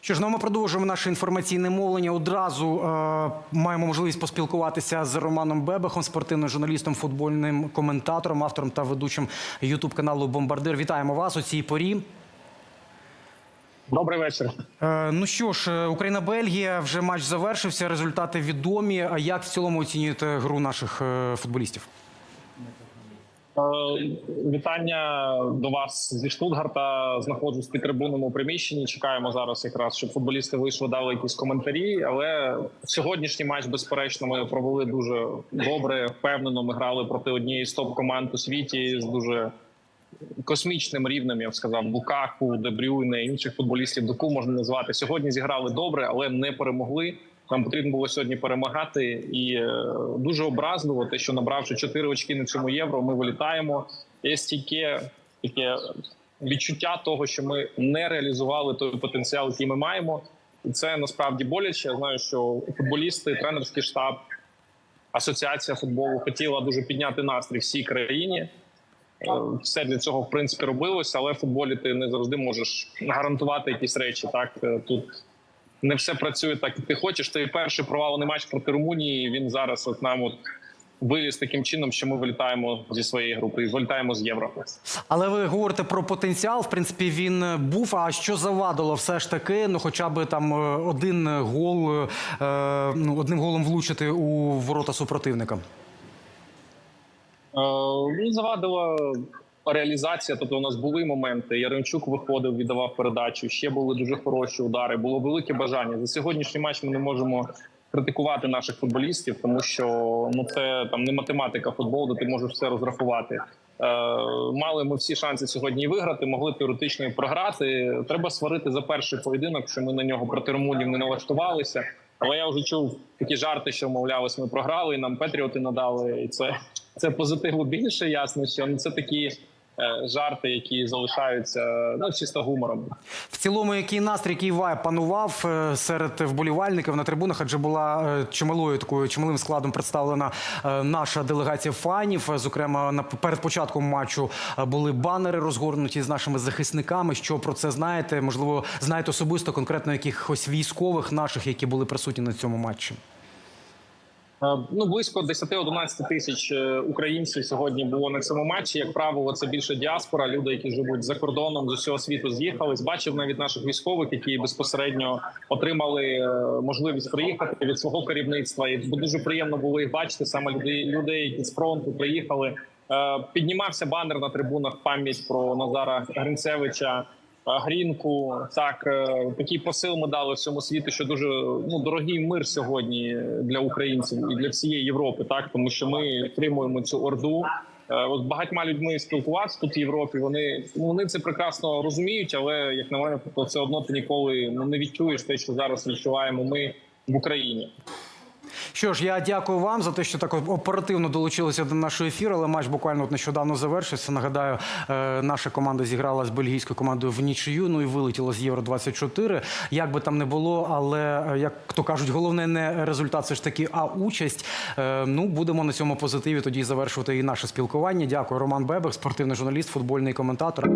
Що ж, ну, ми продовжуємо наше інформаційне мовлення. Одразу е, маємо можливість поспілкуватися з Романом Бебехом, спортивним журналістом, футбольним коментатором, автором та ведучим Ютуб каналу Бомбардир. Вітаємо вас у цій порі. Добрий вечір. Е, ну що ж, е, Україна-Бельгія вже матч завершився. Результати відомі. А як в цілому оцінюєте гру наших е, футболістів? Е, Вітання до вас зі Штутгарта. Знаходжусь під трибунному приміщенні. Чекаємо зараз, якраз щоб футболісти вийшли, дали якісь коментарі. Але сьогоднішній матч, безперечно, ми провели дуже добре. Впевнено, ми грали проти однієї з топ команд у світі з дуже космічним рівнем. Я б сказав, Лукаку, Дебрюйне, інших футболістів, доку можна назвати. Сьогодні зіграли добре, але не перемогли. Нам потрібно було сьогодні перемагати, і е, дуже образливо те, що набравши 4 очки на цьому євро, ми вилітаємо. Є стільки таке відчуття того, що ми не реалізували той потенціал, який ми маємо, і це насправді боляче. Я знаю, що футболісти, тренерський штаб, асоціація футболу хотіла дуже підняти настрій всій країні. Е, Все для цього в принципі робилося, але в футболі ти не завжди можеш гарантувати якісь речі. Так Е, тут не все працює так, як ти хочеш. Той перший провалений матч проти Румунії. Він зараз от нам от виліз таким чином, що ми вилітаємо зі своєї групи і вилітаємо з євро. Але ви говорите про потенціал. В принципі, він був. А що завадило все ж таки? Ну, хоча б там е, один гол, е, ну, одним голом влучити у ворота супротивника. Е, Ну, завадила реалізація. Тобто, у нас були моменти. Яремчук виходив, віддавав передачу. Ще були дуже хороші удари. Було велике бажання. За сьогоднішній матч ми не можемо критикувати наших футболістів, тому що ну це там не математика футболу, де ти можеш все розрахувати. Е, мали ми всі шанси сьогодні виграти, могли теоретично і програти. Треба сварити за перший поєдинок, що ми на нього проти румунів не налаштувалися. Але я вже чув такі жарти, що мовлялись, ми програли, і нам Петріоти надали. І це, це позитиву більше, ясно, що ну, це такі жарти, які залишаються ну, чисто гумором. В цілому, який настрій, який вайб панував е, серед вболівальників на трибунах, адже була е, чималою такою чималим складом представлена е, наша делегація фанів. Е, Зокрема, на перед початком матчу е, були банери розгорнуті з нашими захисниками. Що про це знаєте? Можливо, знаєте особисто конкретно якихось військових наших, які були присутні на цьому матчі. Е, Ну, близько 10-11 тисяч е, українців сьогодні було на цьому матчі. Як правило, це більше діаспора. Люди, які живуть за кордоном з усього світу, з'їхались. Бачив навіть наших військових, які безпосередньо отримали е, можливість приїхати від свого керівництва. І дуже приємно було їх бачити саме людей, які з фронту приїхали. Піднімався банер на трибунах пам'ять про Назара Гринцевича. Е, Грінку так е, такий посил ми дали всьому світу, що дуже ну дорогий мир сьогодні для українців і для всієї Європи, так тому що ми підтримуємо цю орду. Е, От багатьма людьми спілкуватися тут в Європі. Вони ну вони це прекрасно розуміють, але як на мене, то все одно ти ніколи ну, не відчуєш те, що зараз відчуваємо ми в Україні. Що ж, я дякую вам за те, що так оперативно долучилися до нашого ефіру. Але матч буквально от нещодавно завершився. Нагадаю, е, наша команда зіграла з бельгійською командою в нічию. Ну і вилетіла з євро 24 Як би там не було, але е, як то кажуть, головне не результат, все ж таки, а участь. Е, Ну будемо на цьому позитиві тоді завершувати і наше спілкування. Дякую, Роман Бебех, спортивний журналіст, футбольний коментатор.